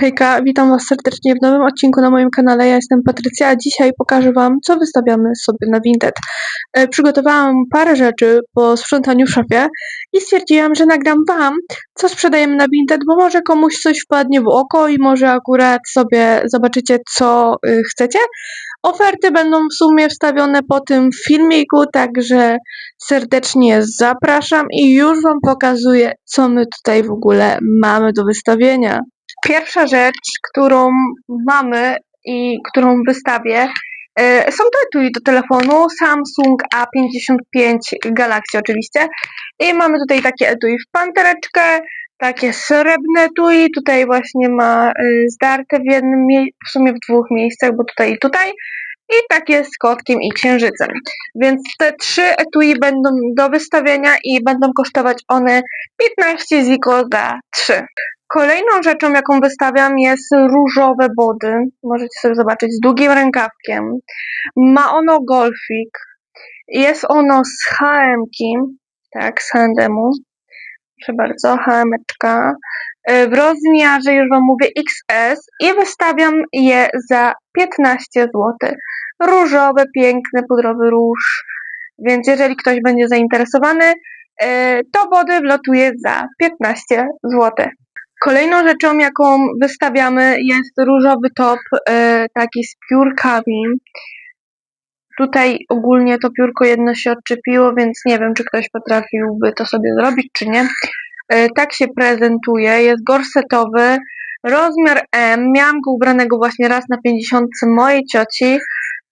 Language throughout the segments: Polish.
Hejka, witam Was serdecznie w nowym odcinku na moim kanale. Ja jestem Patrycja, a dzisiaj pokażę Wam, co wystawiamy sobie na Vinted. E, przygotowałam parę rzeczy po sprzątaniu w szafie i stwierdziłam, że nagram Wam, co sprzedajemy na Vinted, bo może komuś coś wpadnie w oko i może akurat sobie zobaczycie, co y, chcecie. Oferty będą w sumie wstawione po tym filmiku, także serdecznie zapraszam i już Wam pokazuję, co my tutaj w ogóle mamy do wystawienia. Pierwsza rzecz, którą mamy i którą wystawię, e, są to etui do telefonu Samsung A55 Galaxy oczywiście. I mamy tutaj takie etui w pantereczkę, takie srebrne etui. Tutaj właśnie ma e, zdarte w jednym, w sumie w dwóch miejscach, bo tutaj i tutaj. I takie z kotkiem i księżycem. Więc te trzy etui będą do wystawienia i będą kosztować one 15 ziko za 3. Kolejną rzeczą, jaką wystawiam, jest różowe body. Możecie sobie zobaczyć z długim rękawkiem. Ma ono golfik. Jest ono z HM-ki, tak, z H&M-u. Proszę bardzo, HM-eczka. W rozmiarze, już Wam mówię, XS i wystawiam je za 15 zł. Różowe, piękny, pudrowy róż. Więc jeżeli ktoś będzie zainteresowany, e, to body wlotuje za 15 zł. Kolejną rzeczą, jaką wystawiamy jest różowy top, e, taki z piórkami. Tutaj ogólnie to piórko jedno się odczepiło, więc nie wiem, czy ktoś potrafiłby to sobie zrobić, czy nie. E, tak się prezentuje, jest gorsetowy, rozmiar M. Miałam go ubranego właśnie raz na 50 mojej cioci.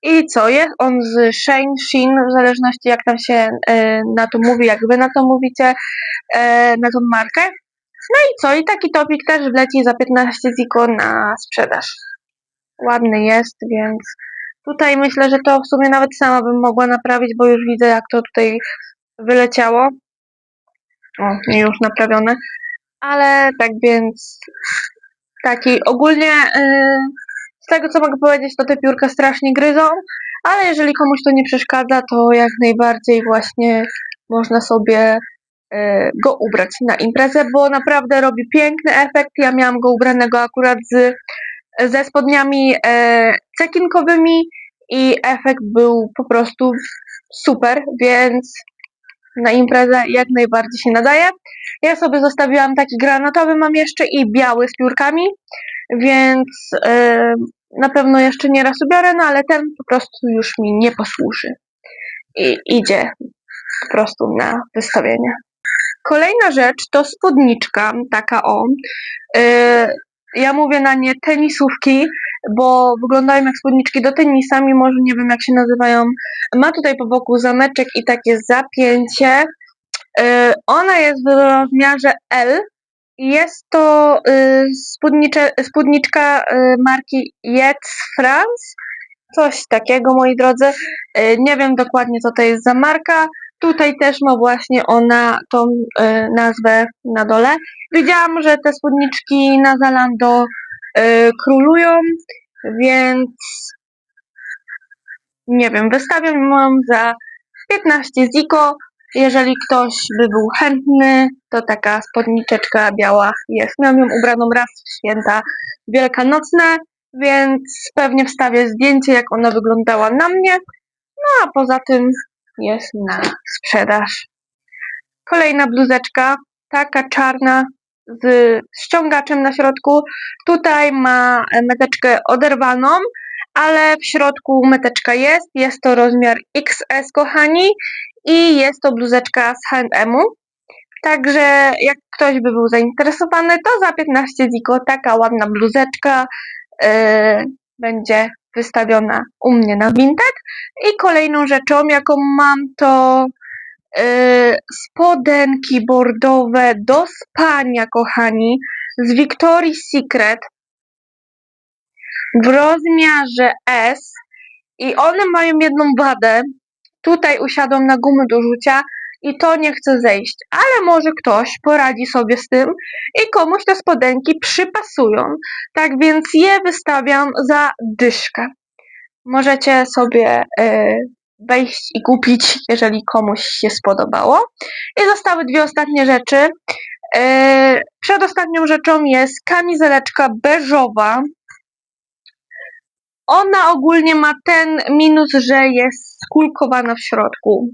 I co? Jest on z Shane Shin, w zależności jak tam się e, na to mówi, jak wy na to mówicie, na tą markę. No i co? I taki topik też wleci za 15 ziko na sprzedaż. Ładny jest, więc tutaj myślę, że to w sumie nawet sama bym mogła naprawić, bo już widzę jak to tutaj wyleciało. O, już naprawione. Ale tak więc taki ogólnie yy, z tego co mogę powiedzieć, to te piórka strasznie gryzą, ale jeżeli komuś to nie przeszkadza, to jak najbardziej właśnie można sobie go ubrać na imprezę, bo naprawdę robi piękny efekt. Ja miałam go ubranego akurat z, ze spodniami e, cekinkowymi i efekt był po prostu super, więc na imprezę jak najbardziej się nadaje. Ja sobie zostawiłam taki granatowy, mam jeszcze i biały z piórkami, więc e, na pewno jeszcze nie raz ubiorę, no ale ten po prostu już mi nie posłuży. I idzie po prostu na wystawienie. Kolejna rzecz to spódniczka, taka o. Yy, ja mówię na nie tenisówki, bo wyglądają jak spódniczki do tenisa, mimo że nie wiem jak się nazywają. Ma tutaj po boku zameczek i takie zapięcie. Yy, ona jest w rozmiarze L. Jest to yy, spódniczka marki Jets France. Coś takiego, moi drodzy. Nie wiem dokładnie, co to jest za marka. Tutaj też ma właśnie ona tą y, nazwę na dole. Widziałam, że te spódniczki na Zalando y, królują, więc nie wiem, wystawiam ją za 15 ziko. Jeżeli ktoś by był chętny, to taka spódniczeczka biała jest. Miałam ją ubraną raz w święta wielkanocne, więc pewnie wstawię zdjęcie, jak ona wyglądała na mnie. No a poza tym jest na sprzedaż. Kolejna bluzeczka, taka czarna z ściągaczem na środku. Tutaj ma meteczkę oderwaną, ale w środku meteczka jest. Jest to rozmiar XS, kochani, i jest to bluzeczka z H&M-u. Także jak ktoś by był zainteresowany, to za 15 ziko taka ładna bluzeczka yy, będzie wystawiona u mnie na Vinted. I kolejną rzeczą, jaką mam, to yy, spodenki bordowe do spania, kochani, z Victoria's Secret w rozmiarze S. I one mają jedną wadę. Tutaj usiadłam na gumy do rzucia i to nie chce zejść. Ale może ktoś poradzi sobie z tym i komuś te spodenki przypasują. Tak więc je wystawiam za dyszkę. Możecie sobie y, wejść i kupić, jeżeli komuś się spodobało. I zostały dwie ostatnie rzeczy. E, przedostatnią rzeczą jest kamizeleczka beżowa. Ona ogólnie ma ten minus, że jest skulkowana w środku.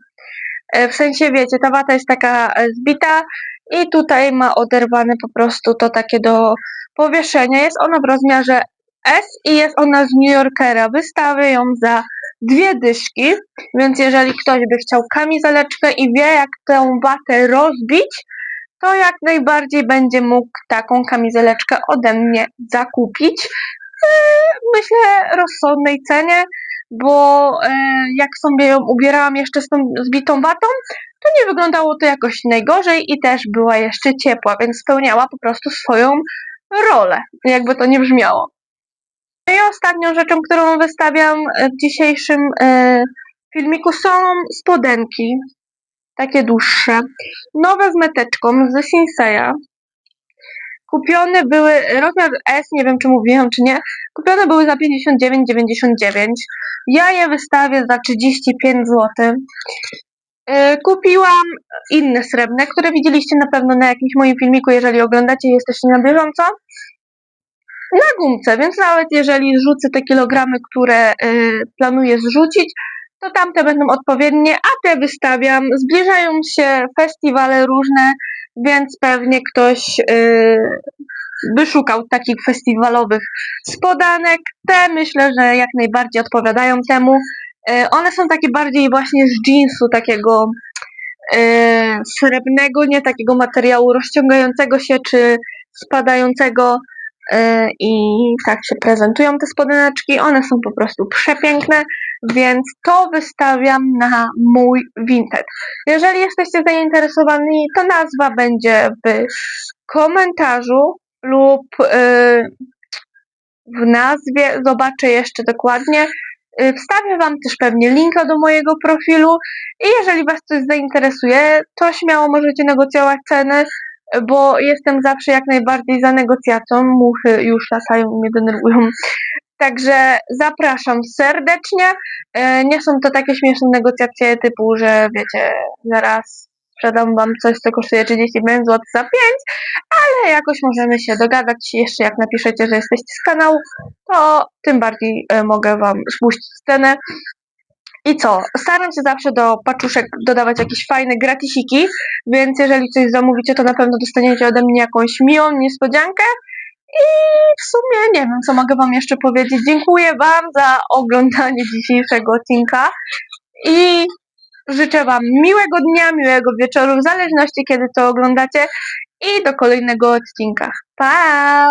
E, w sensie, wiecie, ta wata jest taka e, zbita i tutaj ma oderwane po prostu to takie do powieszenia. Jest ona w rozmiarze S i jest ona z New Yorkera. Wystawię ją za dwie dyszki, więc jeżeli ktoś by chciał kamizeleczkę i wie jak tę watę rozbić, to jak najbardziej będzie mógł taką kamizeleczkę ode mnie zakupić. Myślę rozsądnej cenie, bo e, jak sobie ją ubierałam jeszcze z tą zbitą watą, to nie wyglądało to jakoś najgorzej i też była jeszcze ciepła, więc spełniała po prostu swoją rolę, jakby to nie brzmiało. No i ostatnią rzeczą, którą wystawiam w dzisiejszym e, filmiku są spodenki, takie dłuższe, nowe z meteczką ze Sinseya. Kupione były, rozmiar S, nie wiem czy mówiłam czy nie, kupione były za 59,99. Ja je wystawię za 35 zł. E, Kupiłam inne srebrne, które widzieliście na pewno na jakimś moim filmiku, jeżeli oglądacie i jesteście na bieżąco. Na gumce, więc nawet jeżeli zrzucę te kilogramy, które y, planuję zrzucić, to tamte będą odpowiednie, a te wystawiam. Zbliżają się festiwale różne, więc pewnie ktoś y, by szukał takich festiwalowych spodanek. Te myślę, że jak najbardziej odpowiadają temu. Y, one są takie bardziej właśnie z jeansu, takiego y, srebrnego, nie takiego materiału rozciągającego się czy spadającego. Y, I tak się prezentują te spodeneczki. One są po prostu przepiękne, więc to wystawiam na mój Vinted. Jeżeli jesteście zainteresowani, to nazwa będzie w komentarzu lub y, w nazwie. Zobaczę jeszcze dokładnie. Y, Wstawię Wam też pewnie linka do mojego profilu i jeżeli Was coś zainteresuje, to śmiało możecie negocjować ceny, bo jestem zawsze jak najbardziej za negocjacją. Muchy już latają i mnie denerwują. Także zapraszam serdecznie. E, Nie są to takie śmieszne negocjacje typu, że wiecie, zaraz sprzedam wam coś, co kosztuje 35 zł za 5, ale jakoś możemy się dogadać. Jeszcze jak napiszecie, że jesteście z kanału, to tym bardziej e, mogę wam spuścić cenę. I co? Staram się zawsze do paczuszek dodawać jakieś fajne gratisiki, więc jeżeli coś zamówicie, to na pewno dostaniecie ode mnie jakąś miłą niespodziankę. I w sumie nie wiem, co mogę Wam jeszcze powiedzieć. Dziękuję Wam za oglądanie dzisiejszego odcinka i życzę Wam miłego dnia, miłego wieczoru, w zależności kiedy to oglądacie i do kolejnego odcinka. Pa!